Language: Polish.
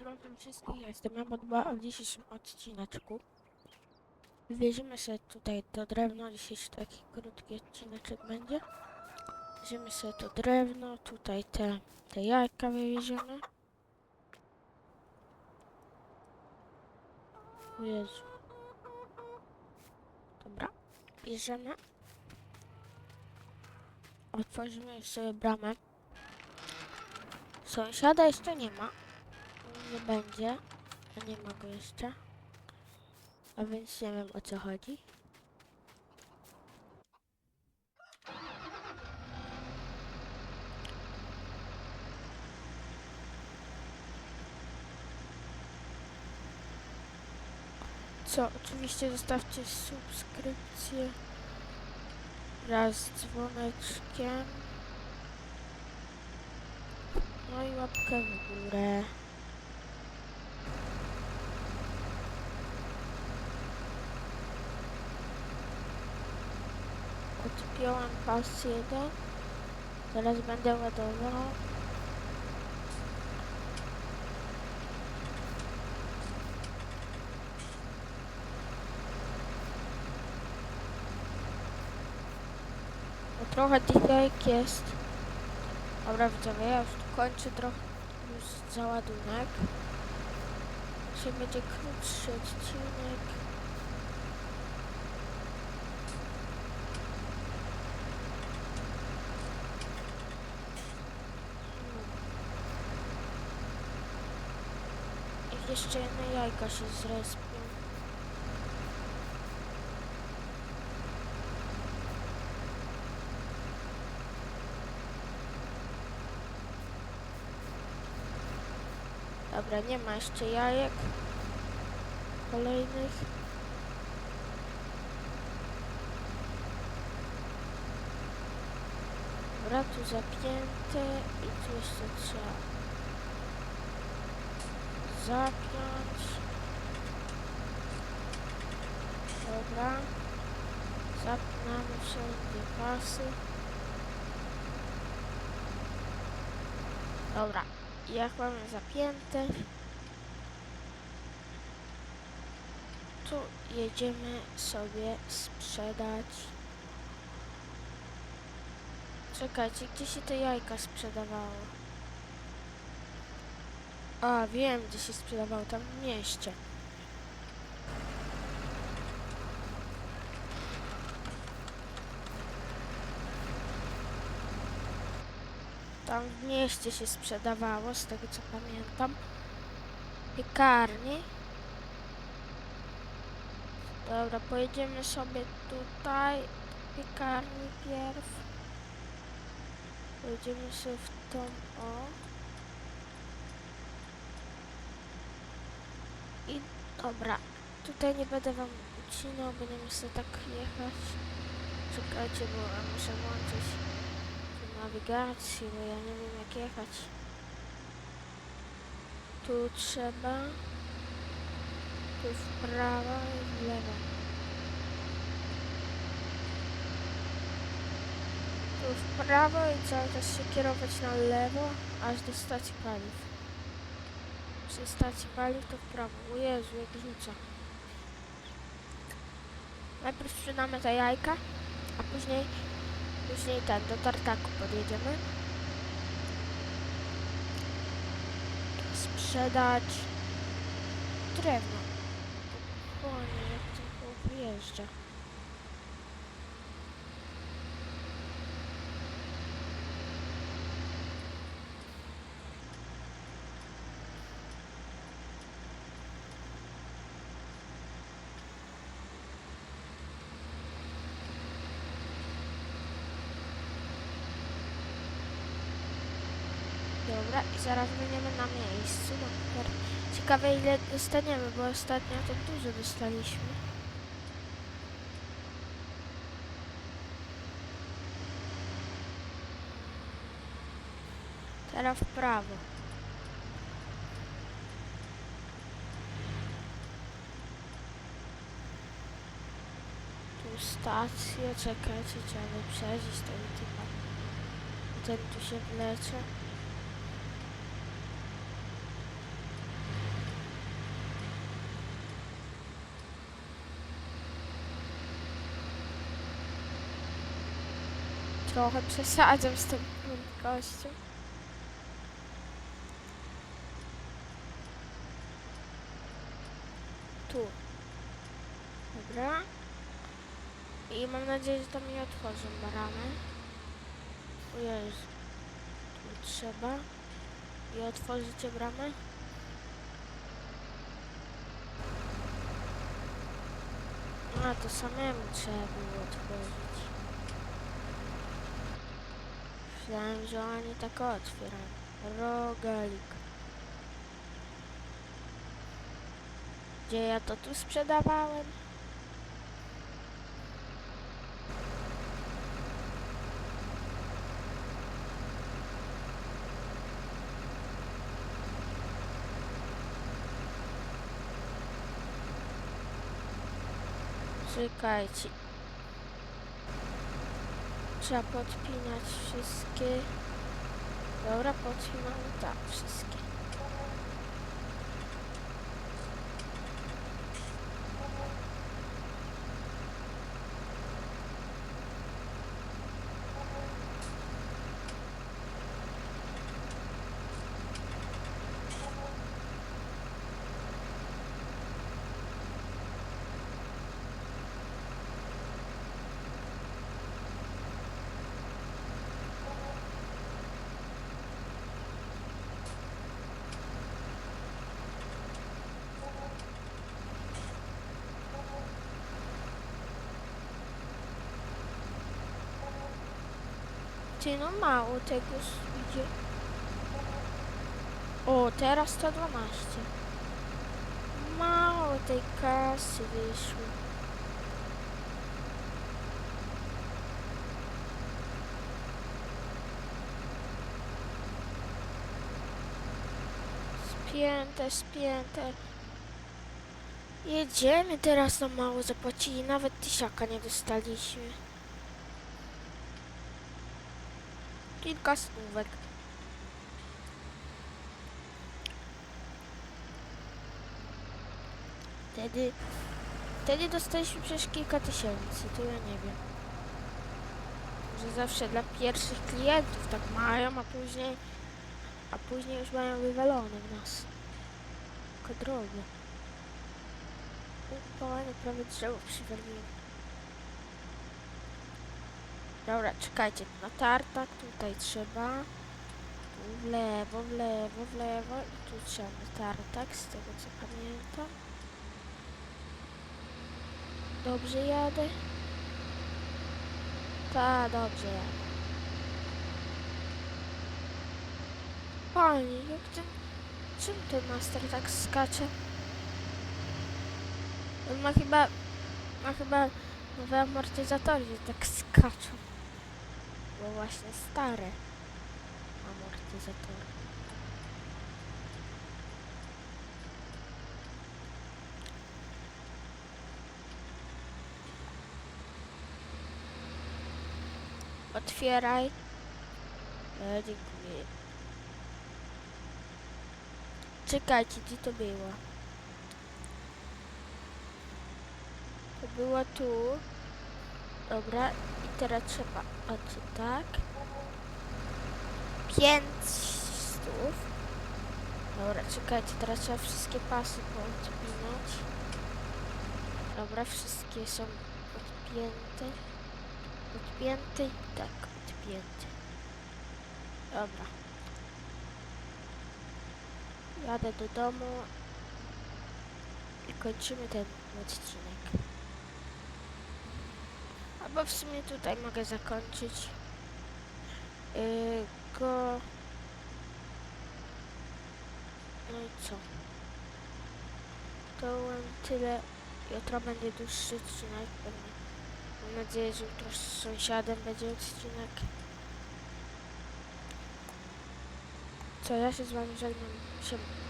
Witam wszystkich, jestem Amodba, w dzisiejszym odcineczku wywieziemy sobie tutaj to drewno, dzisiejszy taki krótki odcineczek będzie. Wieziemy sobie to drewno, tutaj te, te jajka wywieziemy. Jezu. Dobra, bierzemy. Otworzymy sobie bramę. Sąsiada jeszcze nie ma nie będzie, a nie ma go jeszcze. A więc nie wiem o co chodzi. Co, oczywiście zostawcie subskrypcję wraz z dzwoneczkiem. No i łapkę w górę. Odpiąłem pas jeden. Teraz będę ładował. No trochę jajek jest. Dobra widzowie, ja już kończę trochę już załadunek. Dzisiaj będzie krótszy odcinek. Jak jeszcze jedne jajka się zrespią. Dobra, nie ma jeszcze jajek kolejnych. Dobra, tu zapięte i tu jeszcze trzeba zapiąć. Dobra. Zapinamy wszędzie pasy. Dobra. Jak mamy zapięte, to jedziemy sobie sprzedać. Czekajcie, gdzie się te jajka sprzedawało? A, wiem, gdzie się sprzedawał, tam w mieście. Tam w mieście się sprzedawało, z tego co pamiętam. Piekarni. Dobra, pojedziemy sobie tutaj. Piekarni pierw. Pojedziemy sobie w tą o. I dobra, tutaj nie będę wam ucinał, będziemy sobie tak jechać. Czekajcie, bo ja muszę włączyć nawigację, bo ja nie wiem jak jechać. Tu trzeba, tu w prawo i w lewo. Tu w prawo i cały czas się kierować na lewo, aż do stacji paliw przy stacji paliw to w prawo. O Jezu, jak rzuca. Najpierw sprzedamy te jajka, a później, później ten, do tartaku podjedziemy. Sprzedać drewno. O nie, jak to wyjeżdża. Dobra, i zaraz będziemy na miejscu. Super. Ciekawe ile dostaniemy, bo ostatnio to dużo dostaliśmy. Teraz w prawo. Tu stację, czekajcie, trzeba wyprzedzić ten typa. Ten tu się wlecze. Trochę przesadzam z tą prędkością. Tu. Dobra. I mam nadzieję, że tam mi otworzą bramę. O Jezu. Tu trzeba. I otworzycie bramę. A, to samemu trzeba było otworzyć. Myślałem, że oni tak otwierają. Rogalik. Gdzie ja to tu sprzedawałem? Czekajcie. Trzeba podpinać wszystkie. Dobra, podpinamy tak wszystkie. Ty no mało tego idzie. O, teraz 112. Mało tej kasy wyszło. Spięte, spięte. Jedziemy teraz na mało zapłacili, nawet tysiaka nie dostaliśmy. Kilka stówek. Wtedy, wtedy dostaliśmy przecież kilka tysięcy, to ja nie wiem. Że zawsze dla pierwszych klientów tak mają, a później, a później już mają wywalone w nas. Tylko drogie. Upalane prawie drzewo. Dobra, czekajcie, na tartak tutaj trzeba. Tu w lewo, w lewo, w lewo i tu trzeba na tartak, z tego co pamiętam. Dobrze jadę? Ta, dobrze jadę. Panie, jak ten... Czym ten master tak skacze? On ma chyba... Ma chyba nowe amortyzatory, tak skaczą. Bo właśnie stare amortyzatory. Otwieraj. E, dziękuję. Czekajcie, gdzie to było? To było tu. Dobra, teraz trzeba o tu tak. Pięć stów. Dobra, czekajcie, teraz trzeba wszystkie pasy poodpinać. Dobra, wszystkie są odpięte. Odpięty? Tak, odpięty. Dobra. Jadę do domu i kończymy ten odcinek. Albo w sumie tutaj mogę zakończyć yy, go. No i co? To tyle. Jutro będzie dłuższy odcinek. Mam nadzieję, że jutro z sąsiadem będzie odcinek. Co ja się z wami żegnam. Siema.